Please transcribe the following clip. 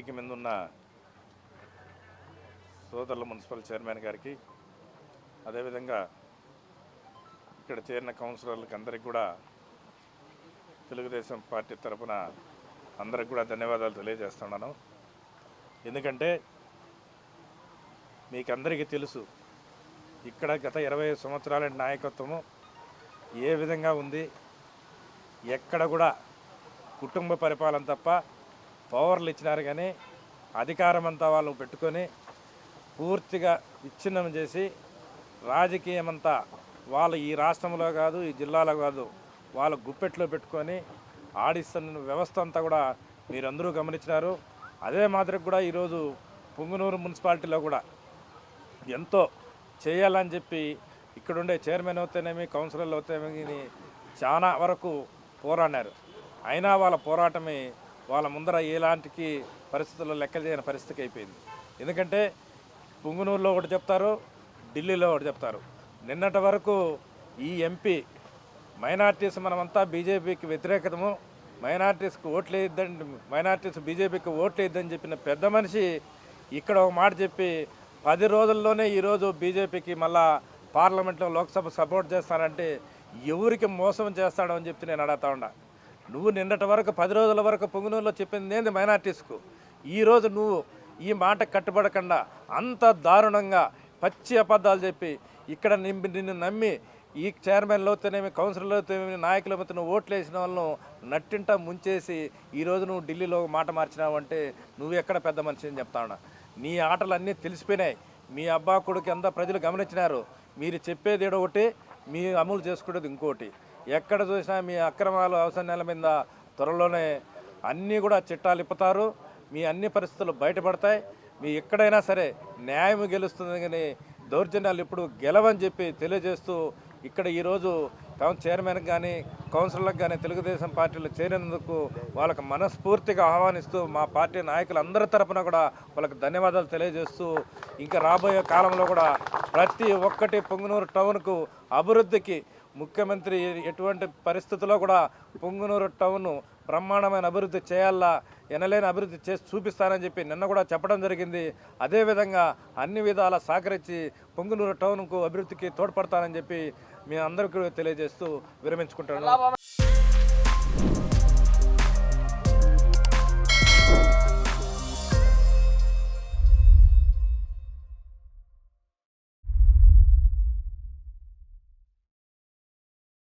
వేదిక మీద ఉన్న సోదరుల మున్సిపల్ చైర్మన్ గారికి అదేవిధంగా ఇక్కడ చేరిన కౌన్సిలర్లకు అందరికీ కూడా తెలుగుదేశం పార్టీ తరఫున అందరికి కూడా ధన్యవాదాలు తెలియజేస్తున్నాను. ఎందుకంటే మీకు అందరికీ తెలుసు ఇక్కడ గత ఇరవై సంవత్సరాల నాయకత్వము ఏ విధంగా ఉంది ఎక్కడ కూడా కుటుంబ పరిపాలన తప్ప పవర్లు ఇచ్చినారు కానీ అధికారం అంతా వాళ్ళు పెట్టుకొని పూర్తిగా విచ్ఛిన్నం చేసి రాజకీయం అంతా వాళ్ళు ఈ రాష్ట్రంలో కాదు ఈ జిల్లాలో కాదు వాళ్ళ గుప్పెట్లో పెట్టుకొని ఆడిస్తున్న వ్యవస్థ అంతా కూడా మీరందరూ గమనించినారు. అదే మాదిరి కూడా ఈరోజు పుంగునూరు మున్సిపాలిటీలో కూడా ఎంతో చేయాలని చెప్పి ఇక్కడుండే చైర్మన్ అవుతేనేమి కౌన్సిలర్లు అవుతేనేమి చాలా వరకు పోరాడారు అయినా వాళ్ళ పోరాటమే వాళ్ళ ముందర ఎలాంటికి పరిస్థితుల్లో లెక్క చేయని పరిస్థితికి అయిపోయింది. ఎందుకంటే పుంగునూరులో ఒకటి చెప్తారు ఢిల్లీలో ఒకటి చెప్తారు. నిన్నటి వరకు ఈ ఎంపీ మైనార్టీస్ మనమంతా బీజేపీకి వ్యతిరేకతము. మైనార్టీస్కి ఓట్లు మైనార్టీస్ బీజేపీకి ఓట్లు చెప్పిన పెద్ద మనిషి ఇక్కడ ఒక మాట చెప్పి పది రోజుల్లోనే ఈరోజు బీజేపీకి మళ్ళా పార్లమెంట్లో లోక్సభ సపోర్ట్ చేస్తానంటే ఎవరికి మోసం చేస్తాడో అని చెప్పి నేను అడుగుతా ఉన్నా. నువ్వు నిన్నటి వరకు పది రోజుల వరకు పొంగునూరులో చెప్పింది ఏంది మైనార్టీస్కు. ఈరోజు నువ్వు ఈ మాట కట్టుబడకుండా అంత దారుణంగా పచ్చి అబద్ధాలు చెప్పి ఇక్కడ నింపి నిన్ను నమ్మి ఈ చైర్మన్లో అయితేనేమి కౌన్సిలర్లో అయితేనేమి నాయకుల మధ్య నువ్వు ఓట్లు వేసిన వాళ్ళను నట్టింట ముంచేసి ఈరోజు నువ్వు ఢిల్లీలో మాట మాట మార్చినావంటే నువ్వు ఎక్కడ పెద్ద మనిషి అని చెప్తా ఉన్నా. నీ ఆటలు అన్నీ తెలిసిపోయినాయి. మీ అబ్బా కొడుకు అంతా ప్రజలు గమనించినారు? మీరు చెప్పేది ఒకటి మీ అమలు చేసుకునేది ఇంకోటి. ఎక్కడ చూసినా మీ అక్రమాలు అవసరాల మీద త్వరలోనే అన్నీ కూడా చిట్టాలు ఇప్పుతారు. మీ అన్ని పరిస్థితులు బయటపడతాయి. మీ ఎక్కడైనా సరే న్యాయం గెలుస్తుంది కానీ దౌర్జన్యాలు ఇప్పుడు గెలవని చెప్పి తెలియజేస్తూ ఇక్కడ ఈరోజు టౌన్ చైర్మన్కి కానీ కౌన్సిలర్లకు కానీ తెలుగుదేశం పార్టీలో చేరినందుకు వాళ్ళకి మనస్ఫూర్తిగా ఆహ్వానిస్తూ మా పార్టీ నాయకులందరి తరపున కూడా వాళ్ళకి ధన్యవాదాలు తెలియజేస్తూ ఇంకా రాబోయే కాలంలో కూడా ప్రతి ఒక్కటి పొంగునూరు టౌన్కు అభివృద్ధికి ముఖ్యమంత్రి ఎటువంటి పరిస్థితుల్లో కూడా పొంగునూరు టౌన్ బ్రహ్మాండమైన అభివృద్ధి చేయాలా ఎనలేని అభివృద్ధి చేసి చూపిస్తానని చెప్పి నిన్న కూడా చెప్పడం జరిగింది. అదేవిధంగా అన్ని విధాల సహకరించి పొంగునూరు టౌన్కు అభివృద్ధికి తోడ్పడతానని చెప్పి మీ అందరికీ తెలియజేస్తూ విరమించుకుంటాను.